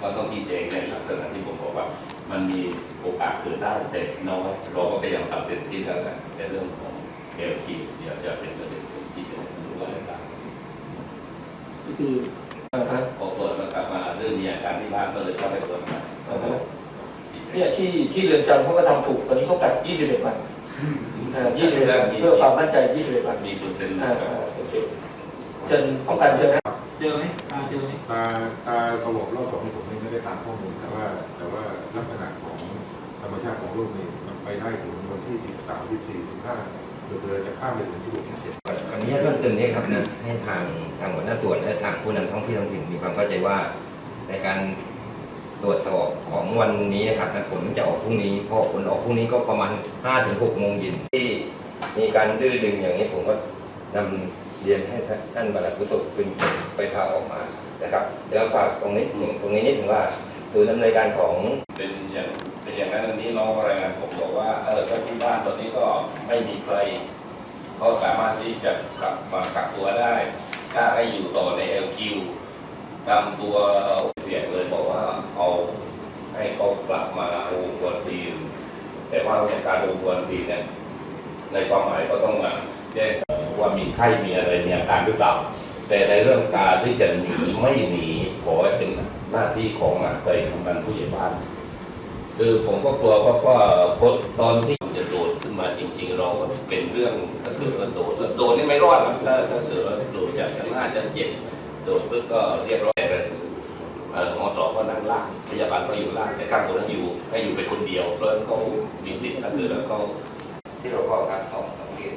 ก็ต้องชี้แจงในลักษณะที่ผมบอกว่า มันมีโอกาสเกิดได้แต่น้อยเราก็พยายามทำเต็มที่แล้วกันในเรื่องของเอลคีเดี๋ยวจะเป็นประเด็นที่จะรู้รายละเอียดก็คือเอ่อฮะพอเปิดมันกลับมาเรื่องมีอาการที่บ้านก็เลยเข้าไปตรวจมาเนี่ยที่ที่เรือนจำเขาก็ทำถูกตอนนี้เขากัด21วันอ่า21วันเพื่อความมั่นใจ21วันมีเปอร์เซ็นต์นะครับอ่าโอเจนป้องกันเจอนะ เจอไหมตาเจอไหมตาตาสลบรอบสองผมไม่ได้ตามข้อมูลแต่ว่า แต่ว่าลักษณะของธรรมชาติของโรคนี่มันไปได้ถึงวันที่ 13 14 15เดือนจะข้ามไปถึง16 17ขออนุญาตเพิ่มเติมนี้ครับนะให้ทางทางหัวหน้าส่วนและทางผู้นำท้องที่ท้องถิ่นมีความเข้าใจว่า ในการตรวจสอบของวันนี้นะครับนะผลจะออกพรุ่งนี้เพราะผลออกพรุ่งนี้ก็ประมาณ5ถึง6โมงเย็นที่มีการดื้อดึงอย่างนี้ผมก็นำ เรียนให้ท่านบรรลัดกุศลเป็นไปพาออกมานะครับเดี๋ยวฝากตรงนี้ถึงตรงนี้นิดถึงว่าศูนย์ดำเนินการของเป็นอย่างเป็นอย่างนั้นอันนี้น้องรายงานผมบอกว่าเออก็ที่บ้านตอนนี้ก็ไม่มีใครเขาสามารถที่จะกลับมากักตัวได้ ถ้าให้อยู่ต่อใน LQ ตามตัวเสียงเลยบอกว่าเอาให้เขากลับมาโรงควรตีแต่ว่าในการโรงควรตีเนี่ยในความหมายก็ต้องมาแจ้ง ว่ามีไข้มีอะไรมีอาการหรือเปล่า แต่ในเรื่องการที่จะหนีไม่หนีขอให้เป็นหน้าที่ของอะเคยกำนันผู้ใหญ่บ้าน คือผมก็กลัวว่าว่าพดตอนที่จะโดดขึ้นมาจริง ๆ เราก็เป็นเรื่องถ้าเกิดว่าโดดโดดนี่ไม่รอดหรอกถ้าถ้าเกิดว่าโดดจากชั้นห้าชั้นเจ็ดโดดปุ๊บก็เรียบร้อยเลยออหมอจอก็นั่งล่างพยาบาลก็อยู่ล่างแต่ข้างบนนั้นอยู่ให้อยู่เป็นคนเดียวเพราะนั้นเขามีจิตถ้าเกิดแล้วเขาที่เราก็ครับสองสองเคส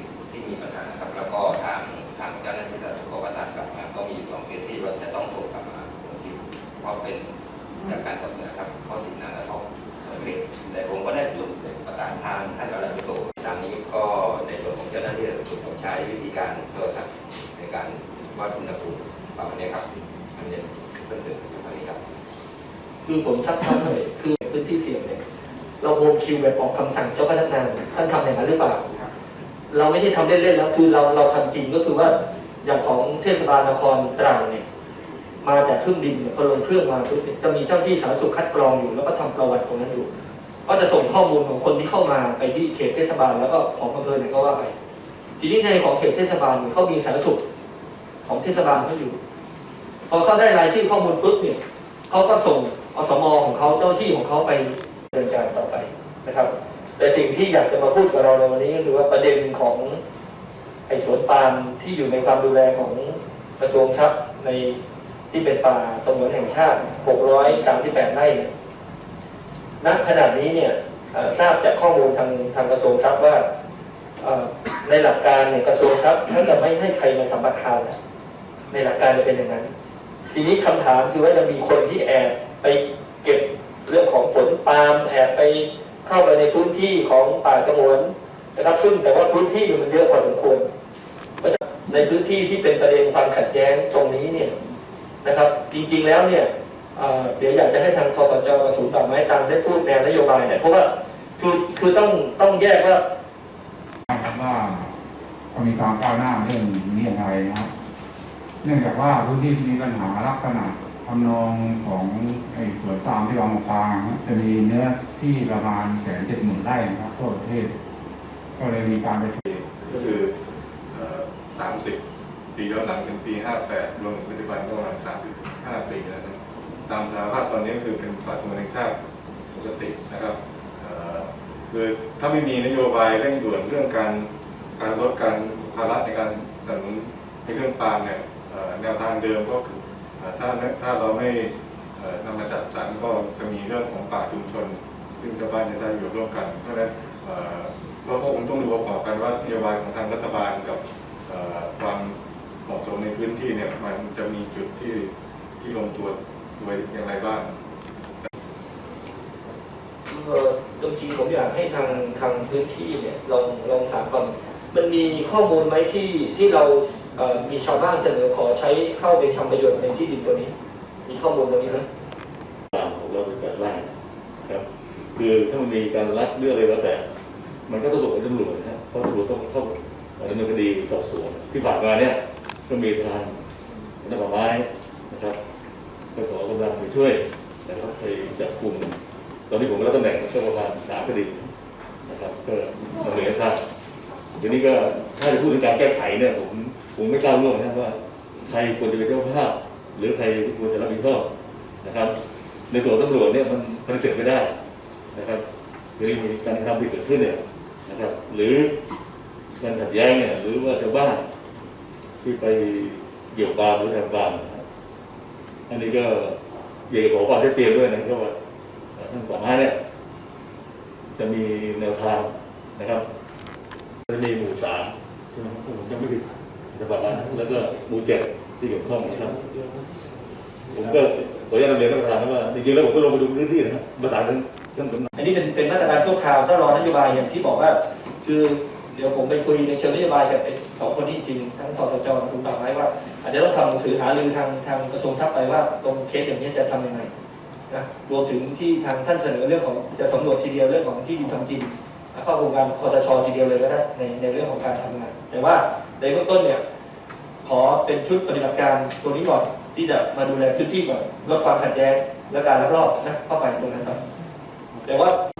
วิธีการโทรศัพท์ในการวัดอุณหภูมิประมาณนี้ครับอันนี้เพิ่มเติมประมาณนี้ครับ คือผมชักท้อนเลยคือพื้นที่เสี่ยงเนี่ยเราโฮมคิวแบบของคำสั่งเจ้าพนักงานท่านทำอย่างนั้นหรือเปล่าเราไม่ได้ทำเล่นๆแล้วคือเราเราทำจริงก็คือว่าอย่างของเทศบาลนครตรังเนี่ยมาจากเครื่องบินเนี่ยพอลงเครื่องมาปุ๊บจะมีเจ้าหน้าที่สาธารณสุขคัดกรองอยู่ แล้วก็ทำประวัติตรงนั้นอยู่ ก็จะส่งข้อมูลของคนที่เข้ามาไปที่เขตเทศบาลแล้วก็ของอำเภอไหนก็ว่าไป ทีนี้ในของเขตเทศบาลเนี่ยเขามีสาธารณสุขของเทศบาลเขาอยู่ พอเขาได้รายชื่อข้อมูลปุ๊บเนี่ยเขาก็ส่งอสมของเขาเจ้าหน้าที่ของเขาไปดำเนินการต่อไปนะครับ แต่สิ่งที่อยากจะมาพูดกับเราในวันนี้ก็คือว่าประเด็นของไอ้สวนปาล์มที่อยู่ในความดูแลของกระทรวงทรัพย์ในที่เป็นป่าสงวนแห่งชาติ 638 ไร่เนี่ยณขณะนี้เนี่ยทราบจากข้อมูลทางทางกระทรวงทรัพย์ว่า ในหลักการเนี่ยกระทรวงทรัพย์ถ้าจะไม่ให้ใครมาสัมปทานนะในหลักการจะเป็นอย่างนั้น ทีนี้คำถามคือว่าจะมีคนที่แอบไปเก็บเรื่องของผลปาล์มแอบไปเข้าไปในพื้นที่ของป่าสงวนนะครับ ซึ่งแต่ว่าพื้นที่มันเยอะพอสมควรในพื้นที่ที่เป็นประเด็นความขัดแย้งตรงนี้เนี่ยนะครับ จริงๆแล้วเนี่ยเเดี๋ยวอยากจะให้ทางทสจศูนย์ป่าไม้ตามได้พูดแนวนโยบายเนี่ยเพราะว่าคือคือต้องต้องแยกว่า นะครับว่าก็มีความก้าวหน้าเรื่องนี้อย่างไรนะครับ เนื่องจากว่าพื้นที่ที่มีปัญหาลักษณะทำนองของไอ้สวนปามที่วางปางนะครับจะมีเนื้อที่ประมาณแสนเจ็ดหมื่นไร่นะครับทั่วประเทศ ก็เลยมีการไปก็คือเอ่อ30ปีย้อนหลังถึงปี58รวมถึงปัจจุบันก็ประมาณ35ปีแล้วนะตามสภาพตอนนี้คือเป็นป่าสงวนแห่งชาติปกตินะครับ คือถ้าไม่มีนโยบายเร่งด่วนเรื่องการการลดการภาระในการสนับสนุนในเครื่องปาล์มเนี่ยแนวทางเดิมก็คือถ้าถ้าเราไม่นำมาจัดสรรก็จะมีเรื่องของป่าชุมชน ซึ่งชาวบ้านจะใช้อยู่ร่วมกัน เพราะฉะนั้นเอ่อก็คงต้องดูประกอบกันว่านโยบายของทางรัฐบาลกับความเหมาะสมในพื้นที่เนี่ยมันจะมีจุดที่ที่ลงตัวตัวอย่างไรบ้าง จริงๆผมอยากให้ทางทางพื้นที่เนี่ยลองลองถามก่อนมันมีข้อมูลไหมที่ที่เรามีชาวบ้านเสนอขอใช้เข้าไปทำประโยชน์ในที่ดินตัวนี้ มีข้อมูลตรงนี้ไหมตามของเราเป็นการไล่ครับคือถ้ามันมีการลักเรื่องอะไรแล้วแต่ มันก็ต้องส่งให้ตำรวจนะครับเพราะตำรวจต้องเข้าดำเนินคดีสอบสวนที่ผ่านมาเนี่ยก็มีทางนักป่าไม้นะครับก็ขอกำลังไปช่วยนะครับไปจับกลุ่ม ตอนนี้ผมก็รับตำแหน่งก็ประมาณสามคดีนะครับก็ดำเนินการทราบทีนี้ก็ถ้าจะพูดถึงการแก้ไขเนี่ยผมผมไม่กล้าร่วมนะว่าใครควรจะเป็นเจ้าภาพ หรือใครควรจะรับผิดชอบนะครับ ในส่วนตำรวจเนี่ยมันปฏิเสธไม่ได้นะครับหรือมีการทำผิดเกิดขึ้นเนี่ยนะครับ หรือการขัดแย้งเนี่ยหรือว่าชาวบ้านที่ไปเกี่ยวปามหรือทำปามนะครับอันนี้ก็อยากจะขอความชัดเจนด้วยนะครับว่า ท่านสามารถเนี่ยจะมีแนวทางนะครับจะมีหมู่สามใช่ไหมครับผมจำไม่ผิดจะประมาณนั้นแล้วก็หมู่เจ็ดที่เกี่ยวข้องนะครับ ผมก็ขออนุญาตนเรียนท่านประธานนะว่าจริงๆแล้วผมก็ลงไปดูพื้นที่นะครับประสานทั้งทั้งสำนักอันนี้เป็นเป็นมาตรการชั่วคราวถ้ารอนโยบายอย่างที่บอกว่า คือเดี๋ยวผมไปคุยในเชิงนโยบายกับไอ้สองคนนี้จริงทั้งททจกับคุณป่าไม้ว่า อาจจะต้องทำหนังสือหารือทางทางกระทรวงทรัพย์ไปว่าตรงเคสอย่างนี้จะทำยังไง นะรวมถึงที่ทางท่านเสนอเรื่องของจะสำรวจทีเดียวเรื่องของที่ดินทำกินเข้าโครงการคอตชทีเดียวเลยก็ได้ในในเรื่องของการทำงาน แต่ว่าในเบื้องต้นเนี่ยขอเป็นชุดปฏิบัติการตัวนี้ก่อนที่จะมาดูแลพื้นที่ก่อนลดความขัดแย้งและการลักลอบนะเข้าไปตรงนั้นครับแต่ว่า